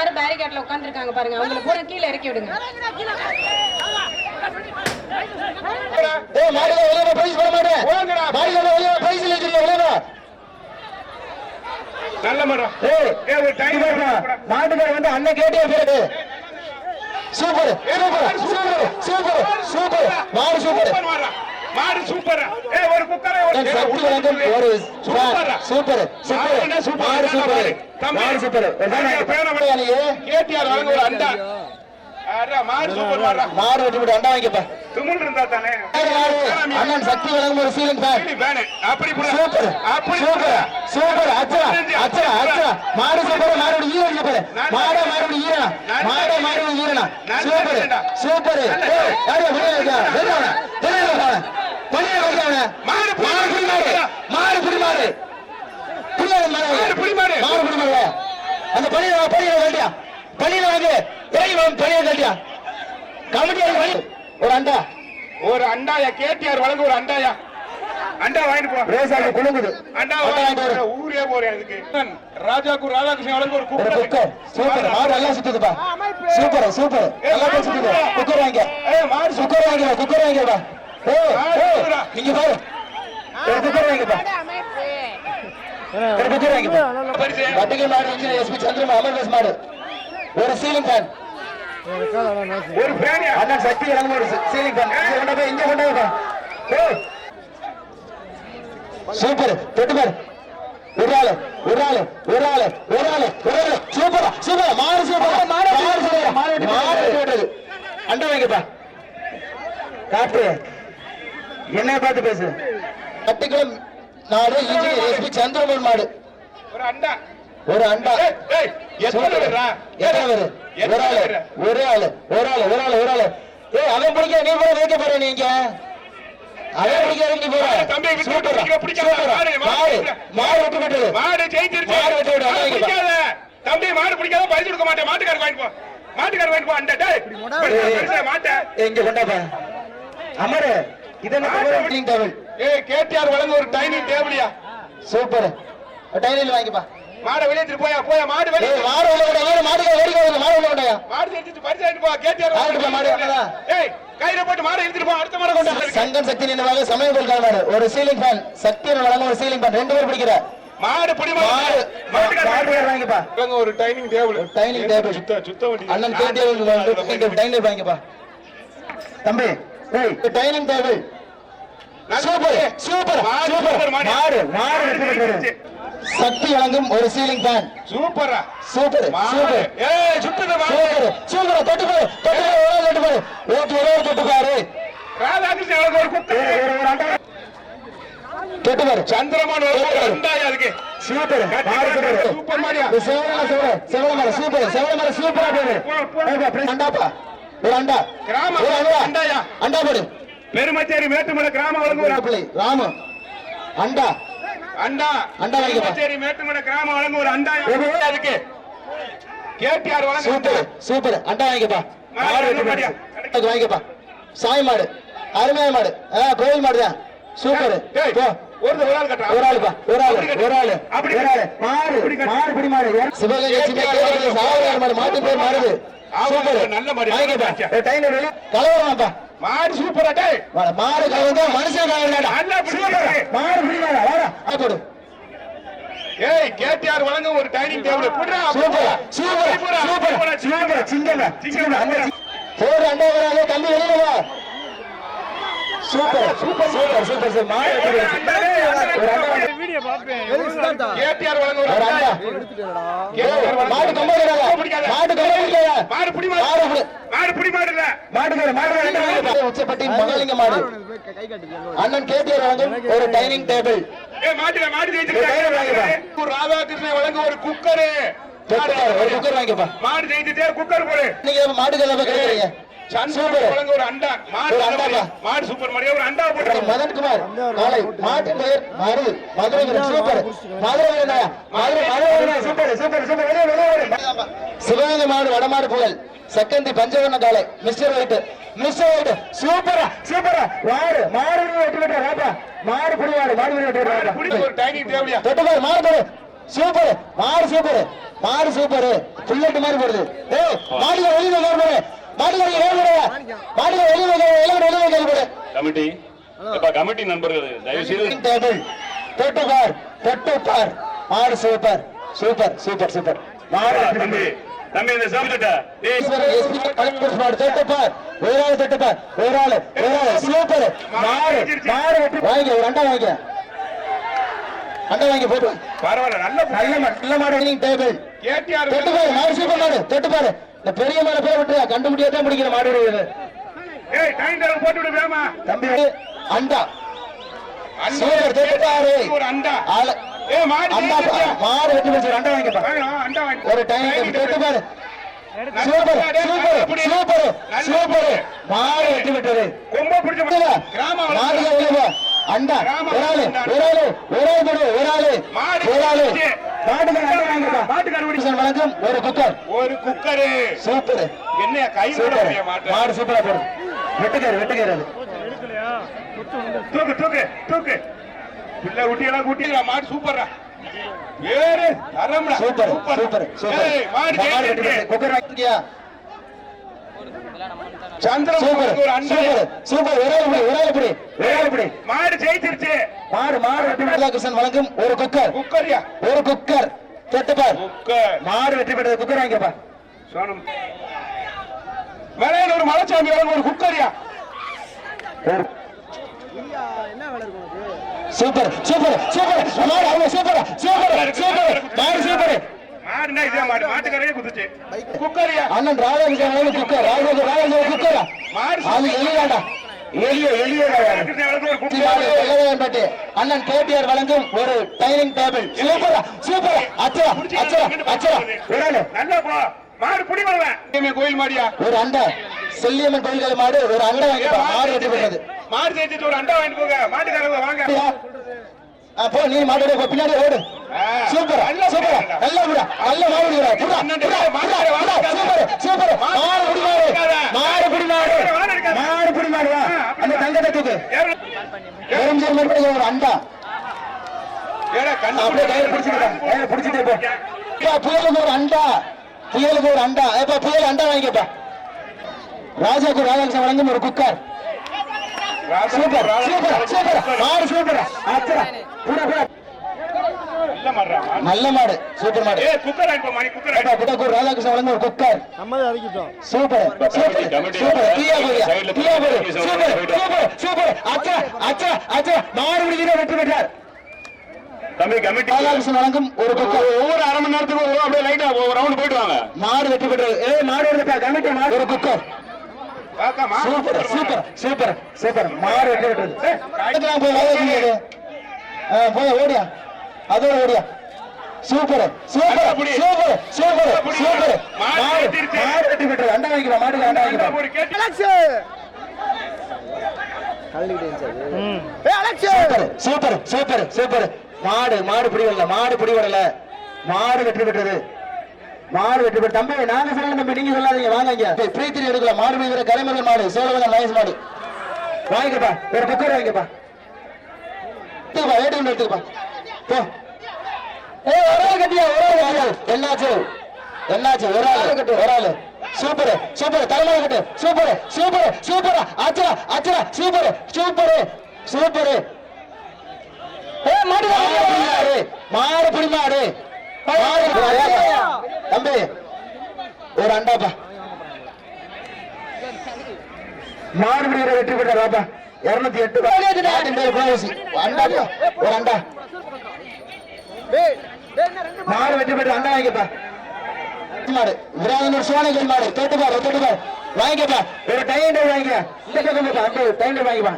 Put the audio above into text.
எல்லாரும் பேரிகேட்ல உட்காந்துருக்காங்க பாருங்க. அவங்களை பூரா கீழே இறக்கி விடுங்க. மாட்டுக்கார வந்து அண்ணன் கேட்டே பேரு super super super super super மாடு சூப்பர் மாடு சூப்பர். ஏய் ஒரு குக்கரை ஒரு ஒரு சூப்பர் சூப்பர் சூப்பர். மாடு சூப்பர். மாடு சூப்பர். மாடு. சூப்பர். கேடிஆர் வழங்க ஒரு அண்டா. மாடு சூப்பர் மாறா மாடு வெட்டி விட்டு அண்டா வாங்கிப்பா துமுல் இருந்தா தானே? அண்ணன் சக்தி வழங்கும் ஒரு சீலிங் ஃபேன் அப்படி புடா. சூப்பர் அப்படி சூப்பர் சூப்பர் அச்சா அச்சா அச்சா மாடு சூப்பர் மாடு ஈரன் சூப்பர் மாட மாடு ஈரனா மாட மாடு ஈரனா சூப்பர் சூப்பர். ஏய் யாரு வெளிய வெளிய வெளிய மாடு புடி மாடு மாடு மாடு புடி மாடு. புடி மாடு புடி மாடு. மாடு புடி மாடு அந்த பணியில பணியில கட்டியா பணியில வாங்க இறங்கி வா பணியில கட்டியா கமிட்டி பணி ஒரு அண்டா. ஒரு அண்டாயா கேடிஆர் வழங்க ஒரு அண்டாயா? அண்டா வாங்கிட்டு போ. ரேசாக்கு குலுங்குது அண்டா அண்டா வாங்கிட்டு. ஊரே போறேன் அதுக்கு. ராஜாக்கு ராதாகிருஷ்ணன் வழங்க ஒரு குக்கர் குக்கர். சூப்பர். மாடு நல்லா சுத்துதுப்பா சூப்பர் சூப்பர். நல்லா சுத்துது. குக்கர் வாங்க ஏய் மாடு சூப்பர் குக்கர் வாங்கிப்பா குக்கர் வாங்கிப்பா ஏய் ஏய் இங்க பாரு. ஒரு சீலிங் ஃபேன் ஒரு சக்தி ஒரு சீலிங் ஃபேன் இங்க கொண்டு போய் இங்க கொண்டு போய் ஏய். சூப்பர். தொட்டு பாரு. ஒரு ஆளு ஒரு ஆளு ஒரு ஆளு ஒரு ஆளு ஒரு ஆளு. Super super. மாடு சூப்பர். மாடு மாடு சூப்பர். மாடு விட்டது அண்டை வாங்கிப்பா காட்டு என்ன பார்த்து பேசு. கட்டிக்குளம் நாடு இன்ஜினியர் எஸ்பி சந்திரமோகன் மாடு. ஒரு அண்டா. ஒரு அண்டா. எத்தனை. பேரா? ஒரு ஆளு? ஒரு ஆளு. ஒரு ஆளு ஒரு ஆளு ஒரு ஆளு. ஏய் அவன் பிடிக்க நீ போற வைக்க போற நீங்க அவன் பிடிக்க நீ போற தம்பி விட்டு விட்டு சூப்பர். பிடிக்காத. மாடு, மாடு விட்டு விட்டது மாடு ஜெயிச்சிருச்சு. மாடு வெட்டி பிடிக்காத. தம்பி மாடு பிடிக்காத பரிசு கொடுக்க மாட்டேன். மாட்டுக்காரர் வாங்கிட்டு போ. மாட்டுக்காரர் வாங்கிட்டு போ அண்டா. டேய் மாட்டை. எங்க கொண்டாப்பா அமரு. டேபிள் கேடிஆர் வழங்க ஒரு டைனிங் டேபிளியா? சூப்பர். டைனில் வாங்கிப்பா. மாடை வெளியே எடுத்துட்டு போயா போயா மாடு வெளியே மாடு உள்ள விட ஏய் மாடு வேடிக்கை வருது மாடு உள்ள விடயா மாடு ஜெயிச்சிட்டு பரிசு வாங்கிட்டு போ கேடிஆர் மாடு போ, மாடு உள்ளதா? ஏய் கையில போட்டு மாடை எடுத்துட்டு போ அடுத்த மாடை கொண்டு. சங்கம் சக்தி நினைவாக சமயபுல் கால்மாடு ஒரு சீலிங் ஃபேன் சக்தி வழங்க ஒரு சீலிங் ஃபேன் ரெண்டு பேர் பிடிக்கிற. மாடு பிடி மாடு. மாடு மாடு வாங்கிப்பா. ஒரு டைனிங் டேபிள். dining table. சுத்த சுத்த வண்டி. அண்ணன் கேட்டி டைனிங் வாங்கிப்பா. தம்பி dining table super super super. Super மாடு. மாடு மாடு ஜெயிச்சிருச்சு. சக்தி வழங்கும் ஒரு சீலிங் ஃபேன் சூப்பரா. Super super. ஏய் சுத்துது சூப்பர் சூப்பர். தொட்டு பாரு தொட்டு பாரு ஒரு தொட்டு பாரு. ஓட்டு ஒரு ஆள் தொட்டு பாரு. ராதாகிருஷ்ணன் வழங்க ஒரு குக்கர் தொட்டு பாரு. சந்திரமான் ஒரு அண்டாயா அதுக்கு. சூப்பர். மாடு சூப்பர். சூப்பர் மாரியா செவல செவல செவல மர சூப்பர். செவல மர சூப்பரா போடு அண்டாப்பா ஒரு அண்டா. கிராம அண்டா. அண்டாயா அண்டா போடு. பெருமச்சேரி மேட்டுமலை கிராம வழங்க ஒரு பிள்ளை. ராமு. அண்டா. அண்டா. அண்டா வாங்கிப்பா. பெருமச்சேரி மேட்டுமலை கிராம வழங்க ஒரு அண்டாயா அதுக்கு. கேடிஆர் வழங்க. சூப்பர். சூப்பர். அண்டா மாடியா? அது வாங்கிக்கப்பா. சாய் மாடு. அருமையான மாடு. கோயில் மாடு தான். சூப்பர். ஒரு ஆள் கட்டா ஒரு ஆளுப்பா ஒரு ஆளு. ஒரு ஆளு. ஒரு. ஆளு. கட்டு. மாடு பிடி மாடு. சிவகங்கை மாடு. மாட்டு பேர் மாறுது. நல்ல கலவரமாப்பா மாடு. சூப்பரா மாடு கலவந்தா மனுஷன் போடு. ஏய் கேடிஆர் வழங்க ஒரு டைனிங் டேபிள். புடுறா சூப்பர். சூப்பர். சூப்பர். சூப்பர் சிங்கம் அந்த போடு அண்டா வராங்க தம்பி வெளியில வா. Super super super super sir மாடு வெட்டி விடு. ஒரு அண்டா வாங்க. கேடிஆர் வழங்க ஒரு வழங்க மாடு கொம்ப பிடிக்காத. மாடு கொம்ப பிடிக்காத மாடு புடி மாடு. மாடு புடி. மாடு புடி மாடு இல்ல மாடு மாடு மாடு உச்சப்பட்டி மகாலிங்க மாடு. அண்ணன் கேடிஆர் வழங்கும் ஒரு டைனிங் டேபிள். ஏய் மாட்டுல மாடு. ஜெயிச்சிருக்காங்க ஒரு ராதாகிருஷ்ணன் வழங்க ஒரு குக்கரு. ஒரு குக்கர் வாங்கிப்பா. மாடு ஜெயிச்சுட்டே குக்கர் போடு நீங்க மாடு கலவை கிடைக்கிறீங்க மாடு. மாடு. மாடு சூப்பர் ஒரு அண்டா போட்டு மதன்குமார் நாளை மாட்டு பெயர் மரு Madurai super. Madurai Madurai super super super. Sivaganga மாடு வடமாடு புகழ். செகந்தி பஞ்சவர்ண காலை மிஸ்டர் ஒயிட். மிஸ்டர் ஒயிட் சூப்பரா சூப்பரா. மாடு மாடு வெட்டி விட்டு வாப்பா மாடு புடி மாடு மாடு வெட்டி விட்டு புடி ஒரு டைனிங் டேபிளியா தொட்டு பாரு மாடு தொடு. சூப்பர் மாடு சூப்பர். மாடு சூப்பர். புல்லட் மாதிரி போடுது. ஏய் மாடுல வெளியில கேள் கமிட்டி. கமிட்டி நண்பர்கள் தயவு செய்து. டேபிள் தொட்டு பார் தொட்டு பார். மாடு சூப்பர் சூப்பர் சூப்பர் சூப்பர். மாடு தம்பி தம்பி இந்த சாப்பிட்டுட்ட தொட்டு. பார். ஒரு ஆள் தொட்டு பார். ஒரு ஆள் ஒரு ஆள். சூப்பர். மாடு மாடு வாங்கிக்க ஒரு அண்டா அண்டா வாங்கி போட்டு. பரவாயில்ல நல்ல நல்ல மாடு நல்ல மாடு டேபிள் தொட்டு பாரு மாடு சூப்பர் மாடு. தொட்டு பாரு. இந்த பெரிய மாடு பேர் விட்டு கண்டு முடியாதான் முடிக்கிற மாடு இருக்குது. ஏய் டைம் டேபிள் போட்டு விடு வேமா. தம்பி அண்டா. சூப்பர் தொட்டு பாரு ஒரு அண்டா. ஆளு. ஏய் மாடு அண்டா பா-. மாடு வெட்டி ஒரு அண்டா வாங்கிப்பா வேணும், அண்டா வாங்கி ஒரு டைம் தொட்டு பாரு. Super super super super. மாடு வெட்டி விட்டது. கொம்ப பிடிச்ச. கிராம மாடுல விழுவா. அண்டா. ஒரு ஆளு ஒரு ஆளு ஒரு ஆளு ஒரு ஆளு ஒரு ஆளு. வணக்கம். ஒரு குக்கர். ஒரு குக்கரு. சூப்பர். என்ன கை சூப்பர். மாடு சூப்பரா போடு வெட்டுக்காரு வெட்டுக்காரு அது. தூக்கு தூக்கு தூக்கு. பிள்ளை குட்டியெல்லாம் குட்டிங்களா மாடு சூப்பர்ரா. வேறு தரம்டா. Super super super. மாடு. குக்கர் வாங்கிட்டியா? சந்திரன் சூப்பர். ஒரு ஒரு ஒரு ஒரு ஆளு பிடி மாடு ஜெயிச்சிருச்சு. மாடு மாடு கிருஷ்ணன் வணக்கம் ஒரு குக்கர். குக்கரியா? ஒரு குக்கர். தொட்டுப்பார் குக்கர். மாடு வெற்றி பெற்றது குக்கர் வாங்கிப்பா சோனம். விலையில ஒரு மலைச்சாமி ஒரு குக்கரியா? Super super super. மாடு அவங்க சூப்பர். Super super. மாடு சூப்பர். மாடுனா இதே மாடு மாட்டுக்காரே குத்துச்சு குக்கரியா? அண்ணன் ராதாகிருஷ்ணன் குக்கர் ராஜா ராஜா குக்கரா. மாடு அது எலியாடா ஒரு குக்கர் அண்ணன் கேடிஆர் வழங்கும் ஒரு டைனிங் டேபிள். சூப்பரா சூப்பர். அச்சரா அச்சரா அச்சரா நல்லா போ. மாடு புடி வருவேன். கோயில் மாடியா? ஒரு அண்டை. செல்லியம்மன் கோயில்கள் மாடு ஒரு அண்டை மாடு வெற்றி பெற்றது மாடு ஜெயிச்சிட்டு ஒரு அண்டா வாங்கிட்டு போங்க. மாட்டுக்காரங்க வாங்க. போ நீ மாடு போ, பின்னாடி ஓடு. Super super. நல்ல விடா நல்ல மாடு விடா சூப்பர் சூப்பர். மாடு புடி மாடு மாடு புடி மாடு மாடு புடி மாடு அந்த தங்கத்தை தூக்கு. எரிஞ்சல் மட்டும் ஒரு அண்டா. அப்படியே கையில பிடிச்சிட்டு கையில பிடிச்சிட்டு போ. புயலுக்கு ஒரு அண்டா. புயலுக்கு ஒரு அண்டா. ஏப்பா புயல் அண்டா வாங்கிக்கப்பா. ராஜாக்கு ராதாகிருஷ்ணன் வழங்கும் ஒரு குக்கர். Super super super. மாடு சூப்பர். அச்சரா. புடா புடா நல்ல மாடு சூப்பர் மாடு. ஏ குக்கர் மணி குக்கர் ராதாகிருஷ்ணன் ஒரு குக்கர். Super super super. போறியா? சூப்பர் வா. Super super. அச்சா அச்சா அச்சா. மாடு விடுதியில வெற்றி பெற்றார். தம்பி கமிட்டி. ராதாகிருஷ்ணன் வழங்கும் ஒரு குக்கர். ஒவ்வொரு அரை மணி நேரத்துக்கு ஒரு அப்படியே லைட்டா ஒரு ரவுண்ட் போயிட்டு வாங்க. மாடு வெற்றி ஏய் மாடு எடுத்தா கமிட்டி மாடு. ஒரு cooker. Super super super super. மாடு வெற்றி பெற்றது அதுக்கெல்லாம் போய் ஓடியா. அதோட ஓடியா. Super super. Super super. Super. மாடு மாடு. மாடு வெற்றி பெற்றது அண்டா வாங்கிக்கலாம் மாட்டுக்கு அண்டா கேட்டு. Super super super super. மாடு மாடு பிடிவடல மாடு பிடிவடல மாடு வெற்றி பெற்றது மாடு வெற்றி பெற்ற. தம்பி நாங்க சொல்லல தம்பி நீங்க சொல்லாதீங்க வாங்க இங்க. பிரீத்தி எடுக்கல. மாடு பிடிக்கிற கரைமகள் மாடு சோழவங்க மகேஷ் மாடு. வாங்கிக்கப்பா ஒரு குக்கர் வாங்கிக்கப்பா. எடுத்துக்கப்பா ஏடிஎம் எடுத்துக்கப்பா. போ. ஏய் ஒரு ஆள் கட்டியா ஒரு ஆள் கட்டியா? என்னாச்சு? என்னாச்சு? ஒரு ஆள் கட்டு. ஒரு ஆள். Super super. தலைமையில கட்டு. Super super super. அச்சரா அச்சரா. Super super super. புடி மாடு. மாடு புடி மாடு. தம்பி ஒரு அண்டாப்பா. மாடு வீரர் வெற்றி பெற்ற ராப்பா இருநூத்தி எட்டு நாட்டின் அண்டாப்பா ஒரு அண்டா மாடு வெற்றி பெற்ற அண்டா வாங்கிப்பா மாடு விராதனூர் சோழகல் மாடு தொட்டு பாரு வாங்கிக்கப்பா. ஒரு டைம் வாங்கிக்க. இந்த பக்கம் போப்பா, அந்த டைம் வாங்கிப்பா